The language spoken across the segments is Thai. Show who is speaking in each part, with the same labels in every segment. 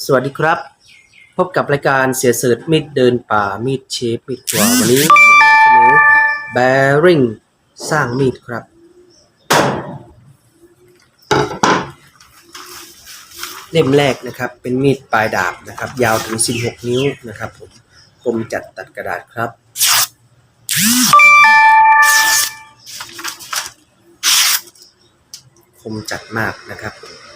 Speaker 1: สวัสดีครับ พบกับรายการเสียเสิร์ชมีดเดินป่ามีดเชฟมีดขวาวันนี้เสนอแบริ่งสร้างมีดครับ เล่มแรกนะครับเป็นมีดปลายดาบนะครับ ยาวถึง 16 นิ้วนะครับผมคมจัดตัดกระดาษครับคมจัดมากนะครับผม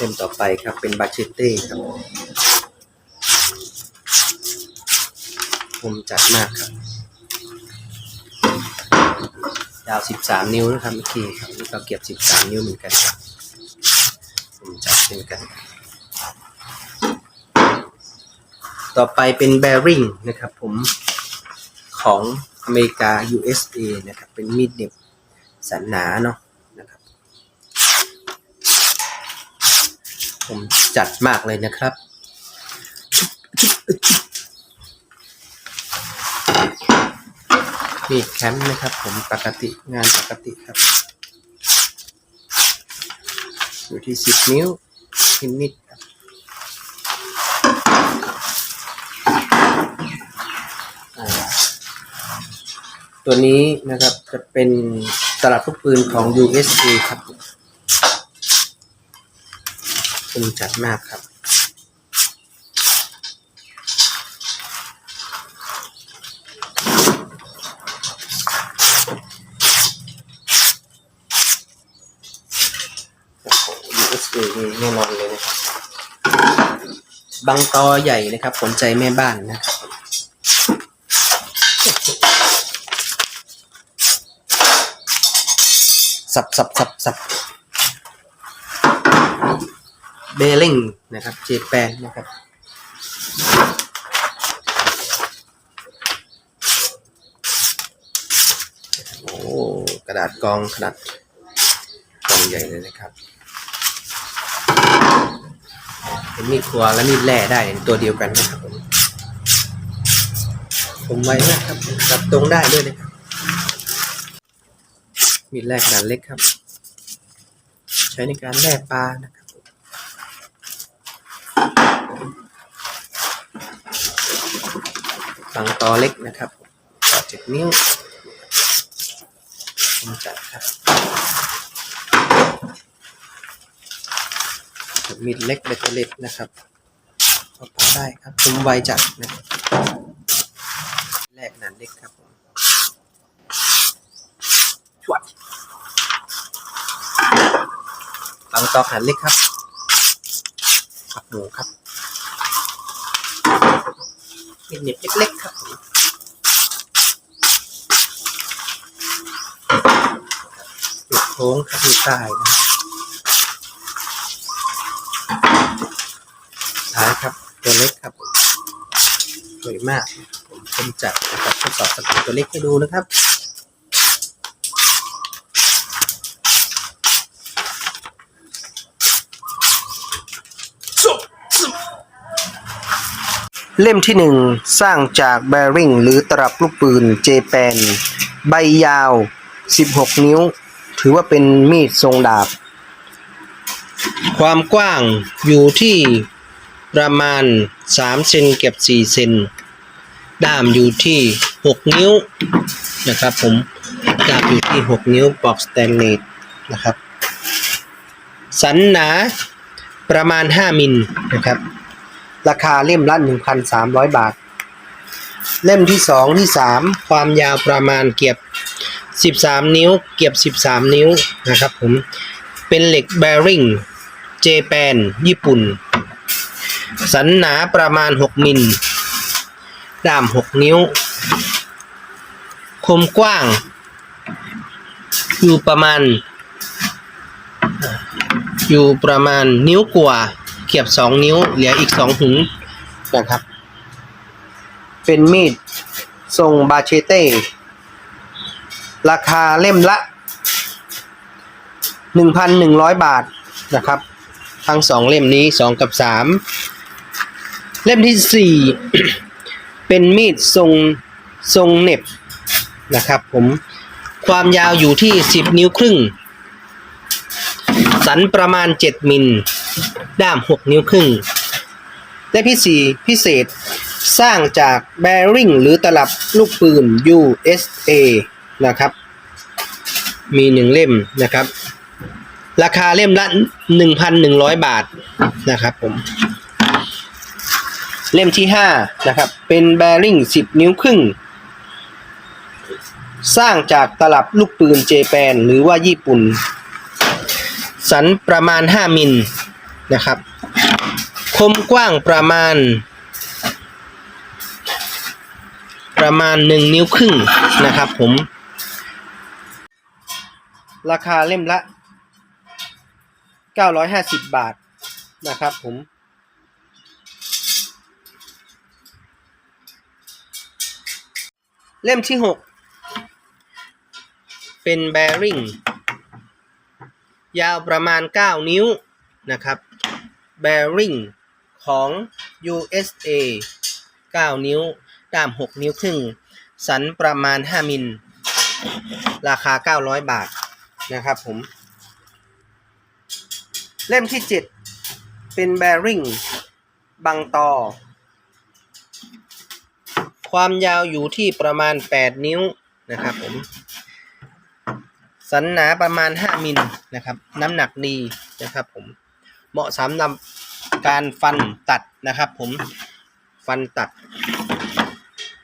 Speaker 1: เล่มต่อไปครับเป็นบาชเต้ครับคมจัดมากครับ ยาว 13 นิ้วนะครับเมื่อกี้ครับนี่ก็เก็บ 13 นิ้วเหมือนกันครับคมจัดเช่นกัน ต่อไปเป็นแบริ่งนะครับผมของอเมริกา USA นะครับ เป็นมีดเหน็บสันหนาเนาะนะครับ ผมจัดมากเลยนะครับมีดแคมป์นะครับ ผมปกติงานปกติครับ อยู่ที่10นิ้วนิดครับตัวนี้นะครับจะเป็นตลับลูกปืนของ USA ครับ มคมจัดมากครับโอ้โห USA นี่แน่นอนเลยนะครับ บางตอใหญ่นะครับสนใจแม่บ้านนะครับสับสับสับสับ เบลลิงนะครับเจแปนนะครับโอ้กระดาษกองขนาดกองใหญ่เลยนะครับเป็นมีดครัวและมีดแร่ได้ในตัวเดียวกันนะครับผมผมไว้นะครับจับตรงได้ด้วยนะครับมีดแร่ขนาดเล็กครับ ใช้ในการแล่ปลานะครับผม ฝังตอเล็กนะครับต่อเจ็ดนิ้วผมจัดครับมีดเล็กเบตเตอร์เล็กนะครับก็ปาได้ครับคุมไวจัดนะครับแรกขนาดเล็กครับผมชวดฝังตอขนาเล็กครับปักหมูครับ มีเหน็บเล็กๆครับผมปิดโค้งครับอยู่ใต้นะครับท้ายครับตัวเล็กครับสวยมากผมคมจัดนะครับทดสอบสกิลตัวเล็กให้ดูนะครับ เล่มที่หนึ่งสร้างจากแบริ่งหรือตลับลูกปืนเจแปน ใบยาว 16 นิ้ว ถือว่าเป็นมีดทรงดาบ ความกว้างอยู่ที่ประมาณ 3 เซนเก็บ4เซน ด้ามอยู่ที่ 6 นิ้วนะครับผมด้ามอยู่ที่ 6 นิ้วปอกสแตนเลสนะครับ สันหนาประมาณ 5 มิลนะครับ ราคาเล่มละ 1,300 บาท เล่มที่ 2 ที่ 3 ความยาวประมาณเก็บ13 นิ้ว เก็บ13 นิ้วนะครับผม เป็นเหล็กแบริ่ง เจแปน ญี่ปุ่น สันหนาประมาณ 6 มิลด้าม 6 นิ้ว คมกว้าง อยู่ประมาณ อยู่ประมาณนิ้วกว่า เก็บ2นิ้ว เหลืออีก2หุงนะครับ เป็นมีดทรงบาเชเต้ ราคาเล่มละ 1,100 บาทนะครับ ทั้งสองเล่มนี้2กับ3เล่มที่4เป็นมีดทรงทรงเน็บนะครับผมคความยาวอยู่ที่ 10 นิ้วครึ่ง สันประมาณ 7 มิล ด้าม 6 นิ้วครึ่ง และพิสีพิเศษ สร้างจากแบริ่งหรือตลับลูกปืน USA นะครับ มีหนึ่งเล่มนะครับ ราคาเล่มละ 1,100 บาทนะครับผม เล่มที่ 5 นะครับ เป็นแบริ่ง 10 นิ้วครึ่งสร้างจากตลับลูกปืนเจแปนหรือว่าญี่ปุ่น สันประมาณ 5 มิลนะครับ คมกว้างประมาณ ประมาณ 1 นิ้วครึ่งนะครับผม ราคาเล่มละ 950 บาทนะครับผมเล่มที่ 6 เป็นแบริ่ง ยาวประมาณ 9 นิ้วนะครับแบริ่งของ USA 9 นิ้ว ด้าม 6 นิ้วครึ่ง สันประมาณ 5 มิล ราคา 900 บาทนะครับผม เล่มที่ 7 เป็นแบริ่งบังตอความยาวอยู่ที่ประมาณ 8 นิ้วนะครับผม สันหนาประมาณ 5 มิลนะครับ น้ำหนักดีนะครับผม เหมาะสำหรับการฟันตัดนะครับ ผมฟันตัด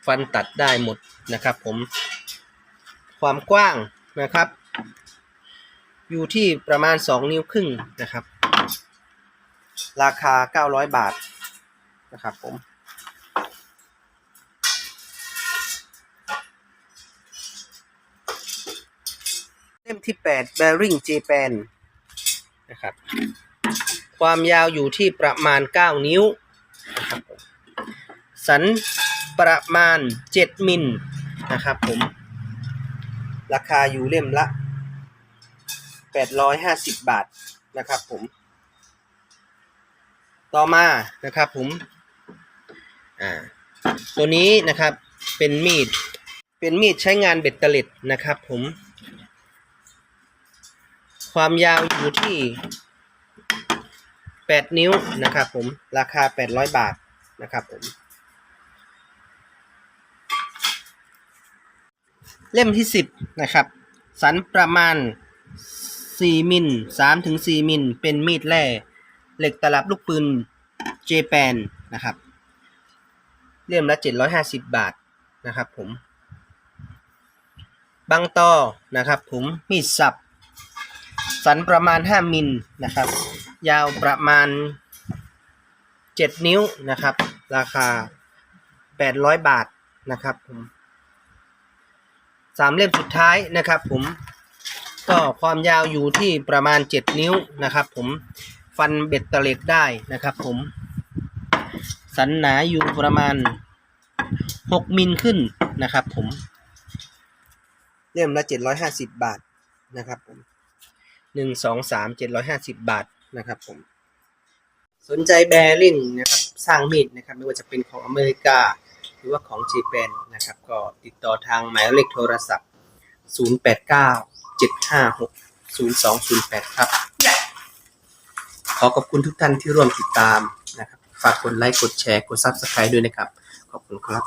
Speaker 1: ฟันตัดได้หมดนะครับ ผม ความกว้างนะครับ อยู่ที่ประมาณ 2 นิ้วครึ่งนะครับ ราคา 900 บาทนะครับผม เล่มที่ 8 Bearing Japan นะครับ ความยาวอยู่ที่ประมาณ 9 นิ้วนะครับผมสันประมาณ 7 มิลนะครับผม ราคาอยู่เล่มละ 850 บาทนะครับผม ต่อมานะครับผม อ่า ตัวนี้นะครับเป็นมีด เป็นมีดใช้งานเบ็ดเตล็ดนะครับผม ความยาวอยู่ที่ 8 นิ้วนะครับผม ราคา 800 บาทนะครับผม เล่มที่ 10 นะครับ สันประมาณ 4 มิล3ถึง4มิล เป็นมีดแร่เหล็กตลับลูกปืนเจแปนนะครับ เล่มละ 750 บาทนะครับผมบางตอนะครับผมมีดสับ สันประมาณ 5 มิลนะครับ ยาวประมาณ 7 นิ้วนะครับ ราคา 800 บาทนะครับผมสามเล่มสุดท้ายนะครับผมก็ความยาวอยู่ที่ประมาณ 7 นิ้วนะครับผมฟันเบ็ดตะเล็กได้นะครับผมสันหนาอยู่ประมาณ 6 มิลขึ้นนะครับผมเล่มละ 750 บาทนะครับผม หนึ่งสองสามเจ็ดร้อยห้าสิบบาทนะครับผม สนใจแบริ่งนะครับ สร้างมีดนะครับ ไม่ว่าจะเป็นของอเมริกา หรือว่าของจีแปนนะครับ ก็ติดต่อทางหมายเลขโทรศัพท์ 0 8 9 7 5 6 0 2 0 8 ครับ ขอขอบคุณทุกท่านที่ร่วมติดตามนะครับ ฝากกดไลค์ กดแชร์ กด Subscribe ด้วยนะครับ ขอบคุณครับ